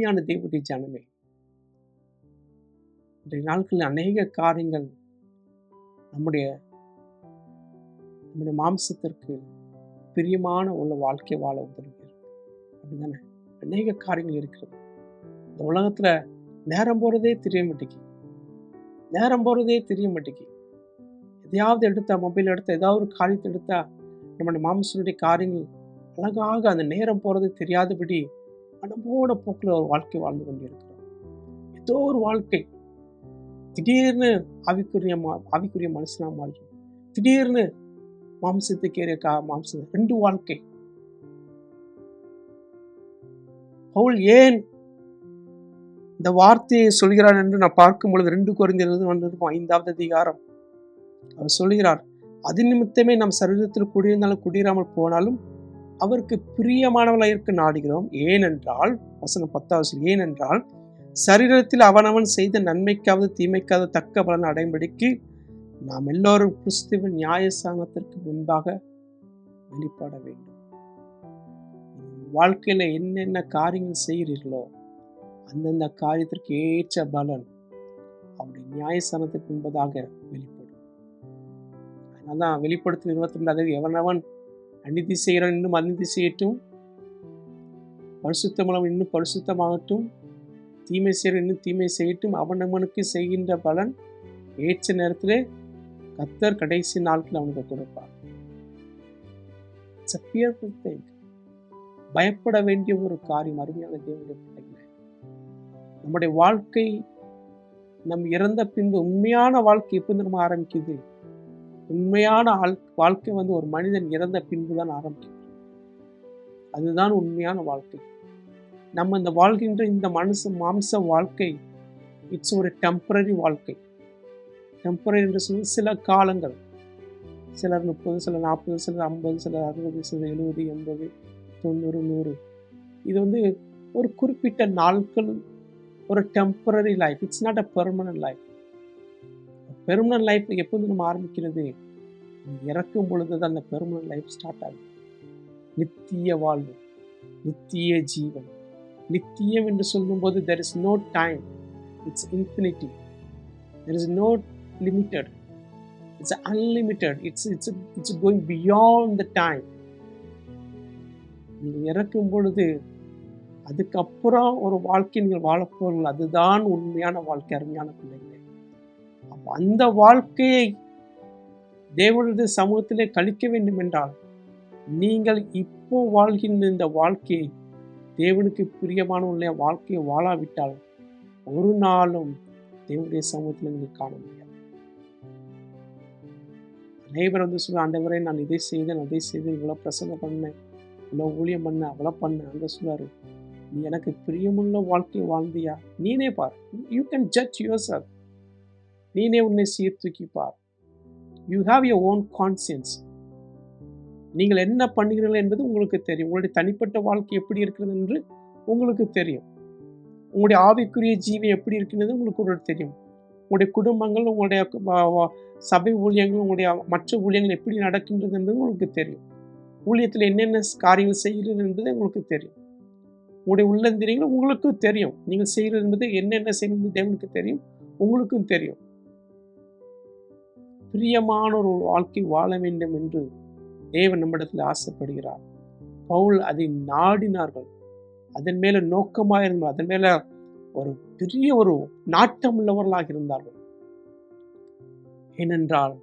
அருமையான தேவனுடைய ஜனமே. இன்றைய நாட்களில் அநேக காரியங்கள் நம்முடைய நம்முடைய மாம்சத்திற்கு பிரியமான உள்ள வாழ்க்கை வாழ உதவுகிறது. அப்படிதானே? அநேக காரியங்கள் இருக்கிறது. இந்த உலகத்துல நேரம் போறதே தெரிய மாட்டேங்குது. நேரம் போறதே தெரிய மாட்டேங்குது. எதையாவது எடுத்தா மொபைல் எடுத்தா ஏதாவது ஒரு காரியத்தை எடுத்தா நம்முடைய மாம்சனுடைய காரியங்கள் அழகாக அந்த நேரம் போறது தெரியாதபடி அனுபவோட போக்கில் ஒரு வாழ்க்கை வாழ்ந்து கொண்டிருக்கிறோம். ஏதோ ஒரு வாழ்க்கை. திடீர்னு ஆவிக்குரிய மா- ஆவிக்குரிய மனுஷனா மாறிடும். திடீர்னு மாம்சத்துக்கு ஏறிய கா மாம்சம் ரெண்டு வாழ்க்கை. பவுல் ஏன் இந்த வார்த்தையை சொல்கிறார் என்று நான் பார்க்கும் பொழுது ரெண்டு குறைந்திருந்து வந்திருப்போம் ஐந்தாவது அதிகாரம். அவர் சொல்கிறார் அது நிமித்தமே நம் சரீரத்தில் குடியிருந்தாலும் குடியிராமல் போனாலும் அவருக்கு பிரியமானவளாக இருக்க நாடுகிறோம். ஏனென்றால் வசனம் பத்தாவது ஏனென்றால் சரீரத்தில் அவனவன் செய்த நன்மைக்காவது தீமைக்காவது தக்க பலன் அடையும்படிக்கு நாம் எல்லோரும் கிறிஸ்துவின் நியாயஸ்தானத்திற்கு முன்பாக வெளிப்பட வேண்டும். வாழ்க்கையில் என்னென்ன காரியங்கள் செய்கிறீர்களோ அந்தந்த காரியத்திற்கு ஏற்ற பலன் அவருடைய நியாயஸ்தானத்திற்கு முன்பதாக வெளிப்படும். அதனால்தான் வெளிப்படுத்தும் இருபத்தி ரெண்டாவது எவனவன் அநீதி செய்கிறவன் இன்னும் அநீதி செய்யட்டும் பரிசுத்தமலம் இன்னும் பரிசுத்தமாகட்டும். தீமை செய்கிற இன்னும் தீமை செய்யட்டும். அவனவனுக்கு செய்கின்ற பலன் ஏற்ற நேரத்திலே கத்தர் கடைசி நாட்கள் அவனுக்கு கொடுப்பார். பயப்பட வேண்டிய ஒரு காரியம் அருமையான தேவனுடைய நம்முடைய வாழ்க்கை நம் இறந்த பின்பு உண்மையான வாழ்க்கை எப்போ நம்ம ஆரம்பிக்குது? உண்மையான ஆள் வாழ்க்கை வந்து ஒரு மனிதன் இறந்த பின்பு தான் ஆரம்பிக்குது அதுதான் உண்மையான வாழ்க்கை. நம்ம இந்த வாழ்கின்ற இந்த மனுஷ மாம்ச வாழ்க்கை இட்ஸ் ஒரு டெம்பரரி வாழ்க்கை. டெம்பரரி என்று சொல்லி சில காலங்கள். சிலர் முப்பது சிலர் நாற்பது சிலர் ஐம்பது சிலர் அறுபது சிலர் எழுபது எண்பது தொண்ணூறு நூறு. இது வந்து ஒரு குறிப்பிட்ட நாட்கள் ஒரு temporary life it's not a permanent life permanent life எப்போது நம்ம ஆரம்பிக்கிறது? இறக்கும் பொழுது தான் அந்த பெர்மனன்ட் லைஃப் ஸ்டார்ட் ஆகும் நித்திய வாழ்வு நித்திய ஜீவன். நித்தியம் என்று சொல்லும்போது there is no time it's infinity there is no limited it's unlimited it's it's it's going beyond the time நீங்கள் இறக்கும் பொழுது அதுக்கப்புறம் ஒரு வாழ்க்கை நீங்கள் வாழப்போறீர்கள் அதுதான் உண்மையான வாழ்க்கை அருமையான பிள்ளைங்க அப்போ அந்த வாழ்க்கையை தேவனது சமூகத்திலே கழிக்க வேண்டும் என்றால் நீங்கள் இப்போ வாழ்கின்ற இந்த வாழ்க்கையை தேவனுக்கு பிரியமான உள்ள வாழ்க்கையை வாழாவிட்டால் ஒரு நாளும் தேவனுடைய சமூகத்தில் நீங்கள் காண முடியாது. அனைவரும் வந்து சொல்ல ஆண்டவரே நான் இதை செய்தேன் அதை செய்தேன் இவ்வளோ பிரசங்கம் பண்ணேன் இவ்வளோ ஊழியம் பண்ணேன் அவ்வளோ பண்ணேன் அந்த சொல்லாரு நீ எனக்கு பிரியமுள்ள வாழ்க்கையை வாழ்ந்தியா? நீனே பார். You can judge yourself நீனே உன்னை சீர்தூக்கி பார். You have your own conscience நீங்கள் என்ன பண்ணுகிறீர்கள் என்பது உங்களுக்கு தெரியும். உங்களுடைய தனிப்பட்ட வாழ்க்கை எப்படி இருக்கிறது என்று உங்களுக்கு தெரியும். உங்களுடைய ஆவிக்குரிய ஜீவன் எப்படி இருக்கிறது உங்களுக்கு ஒரு தெரியும். உங்களுடைய குடும்பங்கள் உங்களுடைய சபை ஊழியங்கள் உங்களுடைய மற்ற ஊழியங்கள் எப்படி நடக்கின்றது என்பது உங்களுக்கு தெரியும். ஊழியத்தில் என்னென்ன காரியங்கள் செய்கிறது என்பது உங்களுக்கு தெரியும். உங்களுடைய உள்ளந்திரியங்கள் உங்களுக்கு தெரியும். நீங்கள் செய்கிறது என்பது என்னென்ன செய்வது தேவனுக்கு தெரியும். உங்களுக்கும் தெரியும். பிரியமான ஒரு வாழ்க்கை வாழ வேண்டும் என்று தேவன் நம்மிடத்தில் ஆசைப்படுகிறார். பவுல் அதை நாடினார்கள். அதன் மேல நோக்கமாக இருந்தார் அதன் மேல ஒரு பெரிய ஒரு நாட்டம் உள்ளவர்களாக இருந்தார்கள். ஏனென்றால்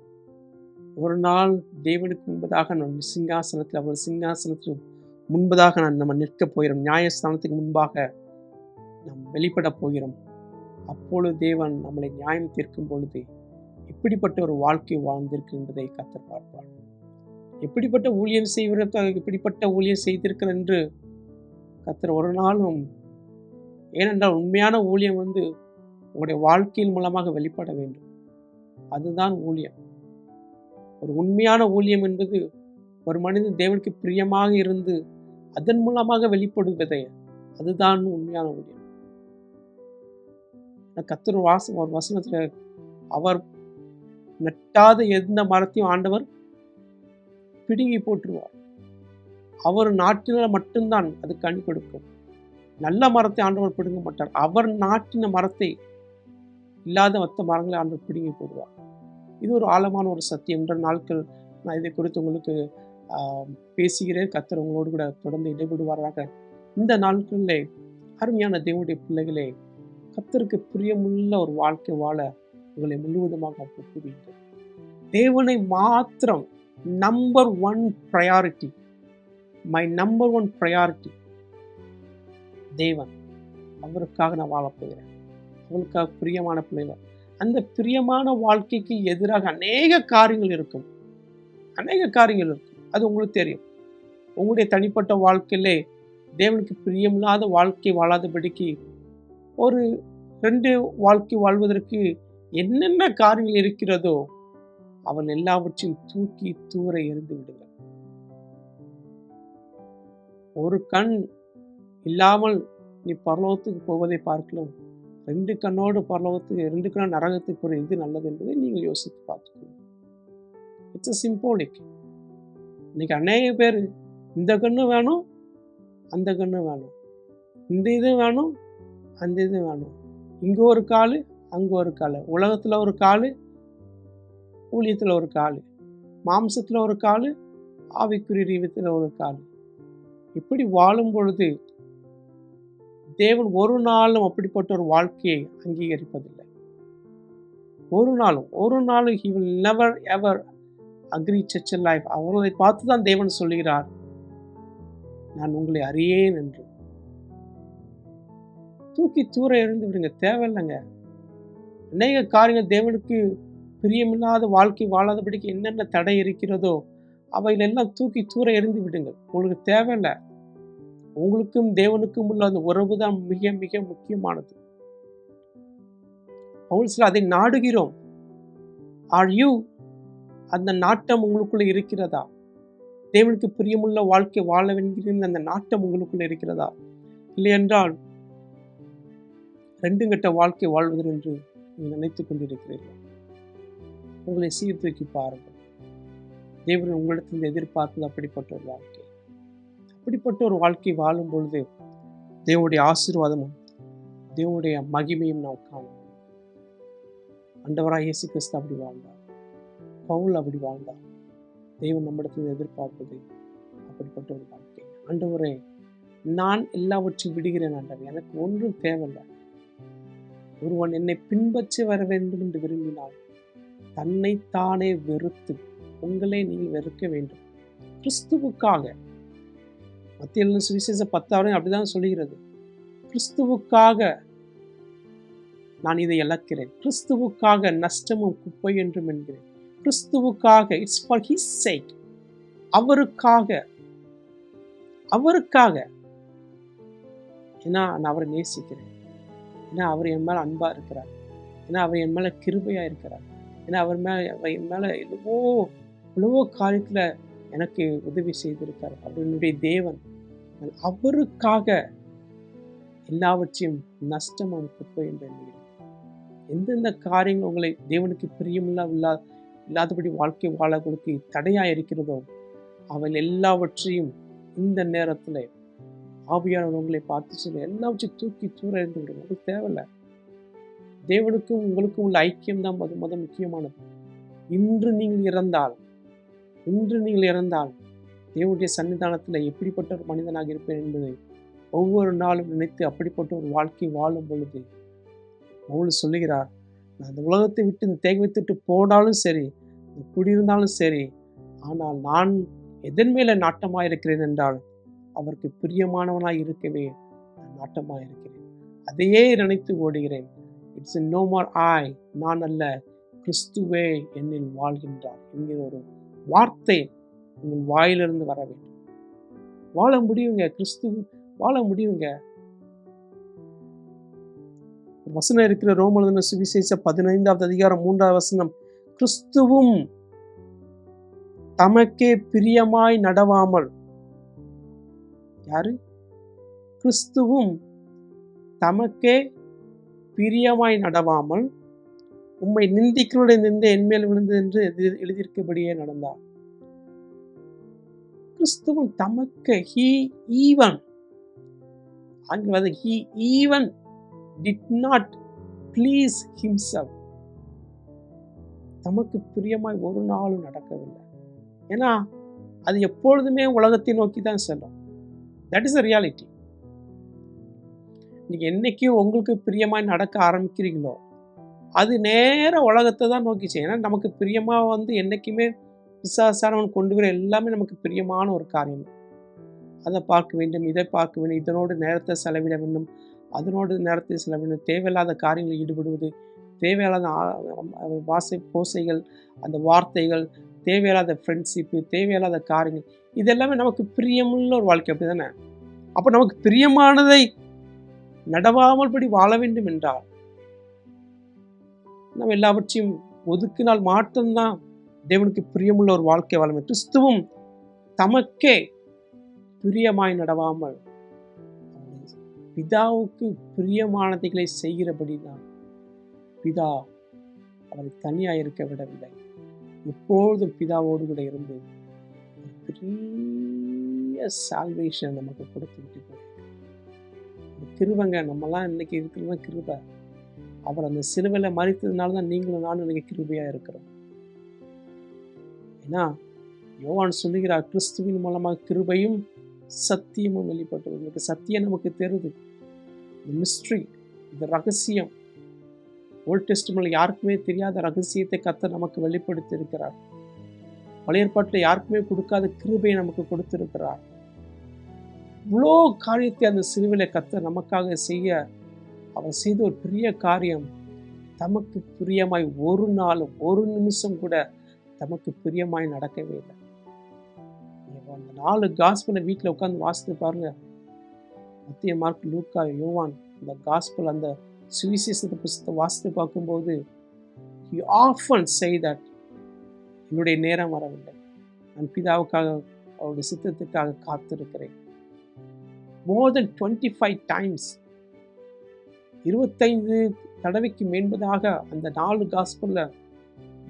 ஒரு நாள் தேவனுக்கு முன்பதாக நம் சிங்காசனத்தில் அவர் சிங்காசனத்தில் முன்பதாக நான் நம்ம நிற்க போகிறோம். நியாயஸ்தானத்துக்கு முன்பாக நாம் வெளிப்பட போகிறோம். அப்பொழுது தேவன் நம்மளை நியாயம் தீர்க்கும் பொழுது எப்படிப்பட்ட ஒரு வாழ்க்கை வாழ்ந்திருக்கு என்பதை கத்தர் பார்ப்பார். எப்படிப்பட்ட ஊழியம் செய்வதற்கு எப்படிப்பட்ட ஊழியம் செய்திருக்கிறது என்று கத்தர் ஒரு நாளும் ஏனென்றால் உண்மையான ஊழியம் வந்து உங்களுடைய வாழ்க்கையின் மூலமாக வெளிப்பட வேண்டும். அதுதான் ஊழியம். ஒரு உண்மையான ஊழியம் என்பது ஒரு மனிதன் தேவனுக்கு பிரியமாக இருந்து அதன் மூலமாக வெளிப்படுவதே அதுதான் உண்மையான ஊழியம். கத்தர் வாசம் ஒரு வசனத்தில் அவர் நட்டாத எந்த மரத்தையும் ஆண்டவர் பிடுங்கி போட்டுருவார். அவர் நாட்டினால் மட்டும்தான் அது கண் கொடுக்கும். நல்ல மரத்தை ஆண்டவர் பிடுங்க மாட்டார். அவர் நாட்டின மரத்தை இல்லாத மற்ற மரங்களை ஆண்டவர் பிடுங்கி போடுவார். இது ஒரு ஆழமான ஒரு சத்தியம். என்ற நாட்கள் நான் இதை குறித்து உங்களுக்கு பேசுகிறேன். கத்தர் உங்களோடு கூட தொடர்ந்து இடைபடுவாராக இந்த நாட்களிலே அருமையான தேவனுடைய பிள்ளைகளே கத்தருக்கு பிரியமுள்ள ஒரு வாழ்க்கை வாழ உங்களை முழுவதுமாக கூறுகிறேன் தேவனை மாத்திரம் number one priority my number one priority தேவன் அவருக்காக நான் வாழப்போகிறேன் அவருக்காக பிரியமான பிள்ளைகள் அந்த பிரியமான வாழ்க்கைக்கு எதிராக அநேக காரியங்கள் இருக்கும். அநேக காரியங்கள் இருக்கும். அது உங்களுக்கு தெரியும். உங்களுடைய தனிப்பட்ட வாழ்க்கையிலே தேவனுக்கு பிரியமில்லாத வாழ்க்கை வாழாதபடிக்கு ஒரு ரெண்டு வாழ்க்கை வாழ்வதற்கு என்னென்ன காரியங்கள் இருக்கிறதோ அவள் எல்லாவற்றையும் தூக்கி தூர எறிந்து விடுங்கள் ஒரு கண் இல்லாமல் நீ பரலோகத்துக்கு போவதை பார்க்கலாம். ரெண்டு கண்ணோடு பரலோகத்துக்கு ரெண்டு கண் நரகத்துக்கு ஒரு இது நல்லது என்பதை நீங்கள் யோசித்து பார்த்துக்கணும் இட்ஸ் அ சிம்போலிக் இன்னைக்கு அநேக பேர் இந்த கண்ணு வேணும் அந்த கண்ணு வேணும். இந்த இது வேணும் அந்த இது வேணும். இங்கே ஒரு கால் அங்கே ஒரு கால். உலகத்தில் ஒரு கால் ஊழியத்தில் ஒரு கால். மாம்சத்தில் ஒரு கால் ஆவிக்குரிய ரீவத்தில் ஒரு கால். இப்படி வாழும் பொழுது தேவன் ஒரு நாளும் அப்படிப்பட்ட ஒரு வாழ்க்கையை அங்கீகரிப்பதில்லை. ஒரு நாளும் ஒரு நாளும் he will never ever agree such life அவர்களை பார்த்து தான் தேவன் சொல்கிறார் நான் உங்களை அறியேன் என்று. தூக்கி தூர எறிந்து விடுங்க. தேவையில்லைங்க. அநேக காரியங்கள் தேவனுக்கு பிரியமில்லாத வாழ்க்கை வாழாதபடிக்கு என்னென்ன தடை இருக்கிறதோ அவைகளெல்லாம் தூக்கி தூர எறிந்து விடுங்கள். உங்களுக்கு தேவையில்லை. உங்களுக்கும் தேவனுக்கும் உள்ள அந்த உறவு தான் மிக மிக முக்கியமானது. பவுல்ஸில் அதை நாடுகிறோம். ஆர் யூ அந்த நாட்டம் உங்களுக்குள்ள இருக்கிறதா? தேவனுக்கு பிரியமுள்ள வாழ்க்கை வாழ வேண்டிய அந்த நாட்டம் உங்களுக்குள்ள இருக்கிறதா? இல்லை என்றால் ரெண்டு கட்ட வாழ்க்கை வாழ்வது நினைத்துக் கொண்டிருக்கிறீர்கள். உங்களை சீர்தூக்கி பாருங்கள். தேவன் உங்களிடத்தில் எதிர்பார்ப்பது அப்படிப்பட்ட ஒரு வாழ்க்கை. அப்படிப்பட்ட ஒரு வாழ்க்கை வாழும் பொழுது தேவனுடைய ஆசீர்வாதமும் தேவனுடைய மகிமையும் நாம் காணும் அண்டவராக இயேசு கிறிஸ்து அப்படி வாழ்ந்தார். பவுல் அப்படி வாழ்ந்தார். தேவன் நம்மிடத்தில் எதிர்பார்ப்பது அப்படிப்பட்ட ஒரு வாழ்க்கை. ஆண்டவரே நான் எல்லாவற்றையும் விடுகிறேன் ஆண்டவர். எனக்கு ஒன்றும் தேவையில்லை. ஒருவன் என்னை பின்பற்றி வர வேண்டும் என்று விரும்பினால் தன்னை தானே வெறுத்து உங்களை நீங்கள் வெறுக்க வேண்டும். கிறிஸ்துவுக்காக. மத்திய சுவிசேஷ பத்தாவது அப்படிதான் சொல்கிறது கிறிஸ்துவுக்காக நான் இதை இழக்கிறேன். கிறிஸ்துவுக்காக நஷ்டமும் குப்பை என்றும் என்கிறேன். கிறிஸ்துவுக்காக இட்ஸ் ஃபார் ஹிஸ் சேக் அவருக்காக அவருக்காக. ஏன்னா நான் அவரை நேசிக்கிறேன். ஏன்னா அவர் என் மேலே அன்பாக இருக்கிறார். ஏன்னா அவர் என் மேலே கிருபையாக இருக்கிறார். ஏன்னா அவர் மேலே அவர் என் மேலே எவ்வளவோ எவ்வளவோ காரியத்தில் எனக்கு உதவி செய்திருக்கார். அவருடைய தேவன். அவருக்காக எல்லாவற்றையும் நஷ்டமும் குப்பை என்று எண்ணுகிறேன். எந்தெந்த காரியங்கள் உங்களை தேவனுக்கு பிரியமில்லா இல்லா இல்லாதபடி வாழ்க்கை வாழ உங்களுக்கு தடையாக இருக்கிறதோ அவள் எல்லாவற்றையும் இந்த நேரத்தில் ஆவியானவர் உங்களை பார்த்து எல்லாம் வச்சு தூக்கி தூர இருந்து விடுங்க. உங்களுக்கு தேவையில்லை. தேவனுக்கும் உங்களுக்கும் உள்ள ஐக்கியம் தான் மது மத முக்கியமானது. இன்று நீங்கள் இறந்தால் இன்று நீங்கள் இறந்தால் தேவனுடைய சன்னிதானத்தில் எப்படிப்பட்ட ஒரு மனிதனாக இருப்பேன் என்பதை ஒவ்வொரு நாளும் நினைத்து அப்படிப்பட்ட ஒரு வாழ்க்கை வாழும் பொழுது அவளு சொல்லுகிறார் நான் இந்த உலகத்தை விட்டு இந்த தேக விட்டுட்டு போனாலும் சரி இந்த குடியிருந்தாலும் சரி ஆனால் நான் எதன் மேல நாட்டமாக இருக்கிறேன் என்றால் அவருக்கு பிரியமானவனாய் இருக்கவே நான் நாட்டமாக இருக்கிறேன். அதையே நினைத்து ஓடுகிறேன். இட்ஸ் நோ மோர் ஆய் நான் அல்ல கிறிஸ்துவே என்னில் வாழ்கின்றார் என்கிற ஒரு வார்த்தை உங்கள் வாயிலிருந்து வர வேண்டும். வாழ முடியுங்க கிறிஸ்து வாழ முடியுங்க. வசனம் இருக்கிற ரோமலதன சுவிசேஷ பதினைந்தாவது அதிகாரம் மூன்றாவது வசனம் கிறிஸ்துவும் தமக்கே பிரியமாய் நடவாமல் யாரு? கிறிஸ்துவும் தமக்கே பிரியமாய் நடவாமல் உம்மை நிந்திக்கிறோடைய நிந்த என்மேல் விழுந்தது என்று எழுதியிருக்கபடியே நடந்தார். கிறிஸ்துவும் தமக்கு ஹீ ஈவன் ஆங்கில he even did not please himself தமக்கு பிரியமாய் ஒரு நாளும் நடக்கவில்லை. ஏன்னா அது எப்பொழுதுமே உலகத்தை நோக்கி தான் செல்லும். தட் இஸ் அ ரியாலிட்டி நீங்கள் என்றைக்கு உங்களுக்கு பிரியமாக நடக்க ஆரம்பிக்கிறீங்களோ அது நேர உலகத்தை தான் நோக்கி ஏன்னா நமக்கு பிரியமாக வந்து என்றைக்குமே விசாசானவன் கொண்டு வர எல்லாமே நமக்கு பிரியமான ஒரு காரியம். அதை பார்க்க வேண்டும் இதை பார்க்க வேண்டும் இதனோடு நேரத்தை செலவிட வேண்டும் அதனோடு நேரத்தை செலவிட தேவையில்லாத காரியங்களில் ஈடுபடுவது தேவையில்லாத வாசை போசைகள் அந்த வார்த்தைகள் தேவையில்லாத ஃப்ரெண்ட்ஷிப்பு தேவையில்லாத காரியங்கள் இது எல்லாமே நமக்கு பிரியமுள்ள ஒரு வாழ்க்கை அப்படி தானே அப்போ நமக்கு பிரியமானதை நடவாமல் படி வாழ வேண்டும் என்றால் நம்ம எல்லாவற்றையும் ஒதுக்கினால் மாற்றம்தான் தேவனுக்கு பிரியமுள்ள ஒரு வாழ்க்கை வாழும் கிறிஸ்துவும் தமக்கே பிரியமாய் நடவாமல் பிதாவுக்கு பிரியமானதைகளை செய்கிறபடி தான் பிதா அவரை தனியாக இருக்க விடவில்லை. எப்பொழுதும் பிதாவோடு கூட இருந்து பெரிய சால்வேஷன் நமக்கு கொடுத்து விட்டு கிருபங்க நம்மலாம் இன்னைக்கு இருக்கிறது கிருபை. அவர் அந்த சிலுவையில் மறித்ததுனால தான் நீங்களும் நானும் இன்னைக்கு கிருபையாக இருக்கிறோம். ஏன்னா யோவான் சொல்லுகிறார் கிறிஸ்துவின் மூலமாக கிருபையும் சத்தியமும் வெளிப்பட்டது. உங்களுக்கு சத்தியம் நமக்கு தெரியுது. இந்த மிஸ்ட்ரி இந்த ரகசியம். ஓல்ட் டெஸ்ட்மெண்ட்ல யாருக்குமே தெரியாத ரகசியத்தை கத்த நமக்கு வெளிப்படுத்தி இருக்கிறார் பழைய ஏற்பாட்டில் யாருக்குமே கொடுக்காத கிருபையை நமக்கு கொடுத்திருக்கிறார். இவ்வளோ காரியத்தை அந்த சிலுவையில் கத்த நமக்காக செய்ய அவர் செய்த ஒரு பெரிய காரியம் தமக்கு பிரியமாய் ஒரு நாள் ஒரு நிமிஷம் கூட தமக்கு பிரியமாய் நடக்கவே இல்லை. அந்த நாலு காஸ்பலை வீட்டில் உட்காந்து வாசித்து பாருங்க. மத்திய மார்க் லூக்கா யோவான் இந்த காஸ்பல் அந்த சுவிசேஷத்தை புஸ்தத்தை வாசித்து பார்க்கும்போது யூ ஆஃபன் say தட் என்னுடைய நேரம் வரவில்லை. நான் பிதாவுக்காக அவருடைய சித்தத்துக்காக காத்திருக்கிறேன். More than twenty five times இருபத்தைந்து தடவைக்கு மேன்பதாக அந்த நாலு காஸ்பல்ல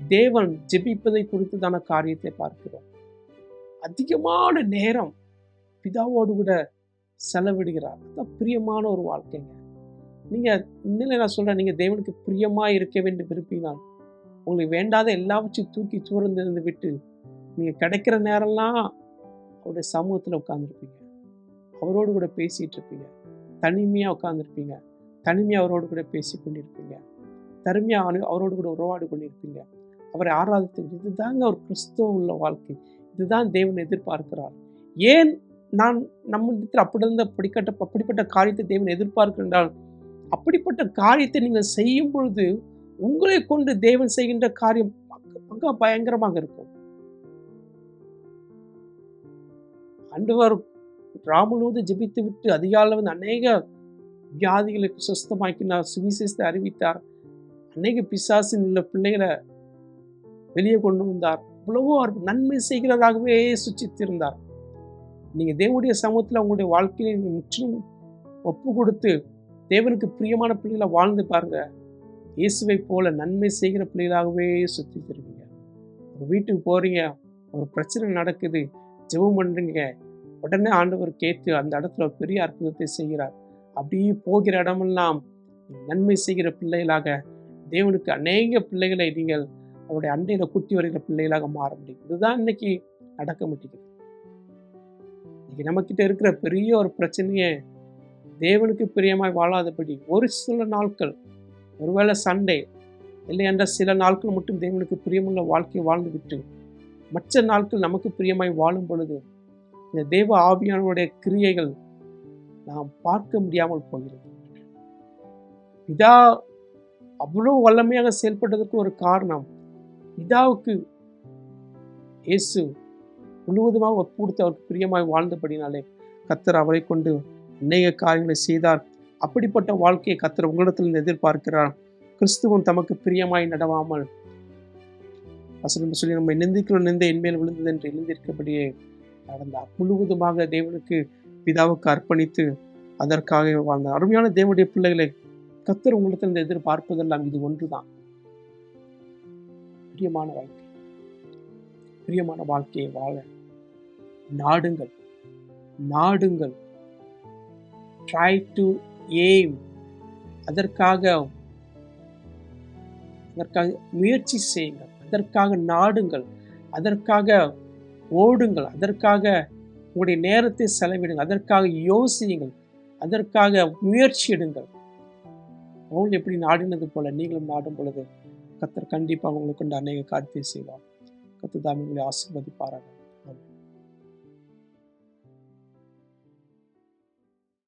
தேவன் ஜெபிப்பதை குறித்துதான காரியத்தை பார்க்கிறோம். அதிகமான நேரம் பிதாவோடு கூட செலவிடுகிறார். அதான் பிரியமான ஒரு வாழ்க்கைங்க. நீங்கள் இன்னும் நான் சொல்கிறேன் நீங்கள் தேவனுக்கு பிரியமாக இருக்க வேண்டும் விரும்பினால் உங்களுக்கு வேண்டாத எல்லாவற்றையும் தூக்கி சூழ்ந்திருந்து விட்டு நீங்கள் கிடைக்கிற நேரம்லாம் அவருடைய சமூகத்தில் உட்காந்துருப்பீங்க அவரோடு கூட பேசிகிட்டு இருப்பீங்க தனிமையாக உட்காந்துருப்பீங்க தனிமையாக அவரோடு கூட பேசி கொண்டிருப்பீங்க. தனிமையா அவரோடு கூட உறவாடி கொண்டிருப்பீங்க. அவரை ஆராதித்து இதுதாங்க ஒரு கிறிஸ்துவ உள்ள வாழ்க்கை. இதுதான் தேவன் எதிர்பார்க்கிறார். ஏன் நான் நம்ம இடத்துல அப்படி இருந்த அப்படிப்பட்ட அப்படிப்பட்ட காரியத்தை தேவன் எதிர்பார்க்கின்றால் அப்படிப்பட்ட காரியத்தை நீங்கள் செய்யும் பொழுது உங்களை கொண்டு தேவன் செய்கின்ற காரியம் பக்க- பயங்கரமாக இருக்கும். ஆண்டவர் ராமுழுவது ஜெபித்து விட்டு அதிகாலையில் வந்து அநேக வியாதிகளுக்கு சுஸ்தமாக்கினார் சுவிசேஷத்தை அறிவித்தார். அநேக பிசாசின் உள்ள பிள்ளைகளை வெளியே கொண்டு வந்தார். இவ்வளவோ நன்மை செய்கிறதாகவே சுச்சித்திருந்தார் நீங்க தேவனுடைய சமூகத்தில் உங்களுடைய வாழ்க்கையை முற்றிலும் ஒப்பு கொடுத்து தேவனுக்கு பிரியமான பிள்ளைகளை வாழ்ந்து பாருங்க. இயேசுவை போல நன்மை செய்கிற பிள்ளைகளாகவே சுத்தி திரும்பீங்க. ஒரு வீட்டுக்கு போறீங்க ஒரு பிரச்சனை நடக்குது ஜெபம் பண்ணுறீங்க உடனே ஆண்டவர் கேட்டு அந்த இடத்துல ஒரு பெரிய அற்புதத்தை செய்கிறார். அப்படியே போகிற இடமெல்லாம் நன்மை செய்கிற பிள்ளைகளாக தேவனுக்கு அநேக பிள்ளைகளை நீங்கள் அவருடைய அண்டையில குட்டி வருகிற பிள்ளைகளாக மாற முடியும். இதுதான் இன்னைக்கு நடக்க மாட்டேங்குது இன்னைக்கு நம்மக்கிட்ட இருக்கிற பெரிய ஒரு பிரச்சனையே தேவனுக்கு பிரியமாய் வாழாதபடி ஒரு சில நாட்கள் ஒருவேளை சண்டே இல்லை என்ற சில நாட்கள் மட்டும் தேவனுக்கு பிரியமுள்ள வாழ்க்கையை வாழ்ந்துவிட்டு மற்ற நாட்கள் நமக்கு பிரியமாய் வாழும் பொழுது இந்த தேவ ஆவியானுடைய கிரியைகள் நாம் பார்க்க முடியாமல் போகிறது. பிதா அவ்வளவு வல்லமையாக செயல்பட்டதற்கு ஒரு காரணம் பிதாவுக்கு இயேசு முழுவதுமாக ஒப்பு கொடுத்து அவருக்கு பிரியமாய் வாழ்ந்தபடினாலே கத்தர் அவரை கொண்டு அநேக காரியங்களை செய்தார். அப்படிப்பட்ட வாழ்க்கையை கத்தர் உங்களிடத்தில் எதிர்பார்க்கிறார். கிறிஸ்துவம் தமக்கு பிரியமாய் நடவாமல். வசனம் சொல்லி நம்ம நிந்திக்கிற நிந்த என்மேல் விழுந்தது என்று எழுந்திருக்கபடியே நடந்தார். முழுவதுமாக தேவனுக்கு பிதாவுக்கு அர்ப்பணித்து அதற்காக வாழ்ந்தார். அருமையான தேவனுடைய பிள்ளைகளை கத்தர் உங்களிடத்தில் எதிர்பார்ப்பதெல்லாம் இது ஒன்றுதான். பிரியமான வாழ்க்கை. பிரியமான வாழ்க்கையை வாழ நாடுங்கள். நாடுங்கள். ட்ரை டு ஏம் அதற்காக அதற்காக முயற்சி செய்யுங்கள். அதற்காக நாடுங்கள். அதற்காக ஓடுங்கள். அதற்காக உங்களுடைய நேரத்தை செலவிடுங்கள். அதற்காக யோசியுங்கள். அதற்காக முயற்சி எடுங்கள். பவுல் எப்படி நாடினது போல நீங்களும் நாடும் பொழுது கத்தர் கண்டிப்பாக உங்களுக்கு கொண்டு அநேக காரியத்தை செய்வார். கத்து தாமி உங்களை ஆசீர்வதிப்பார்கள்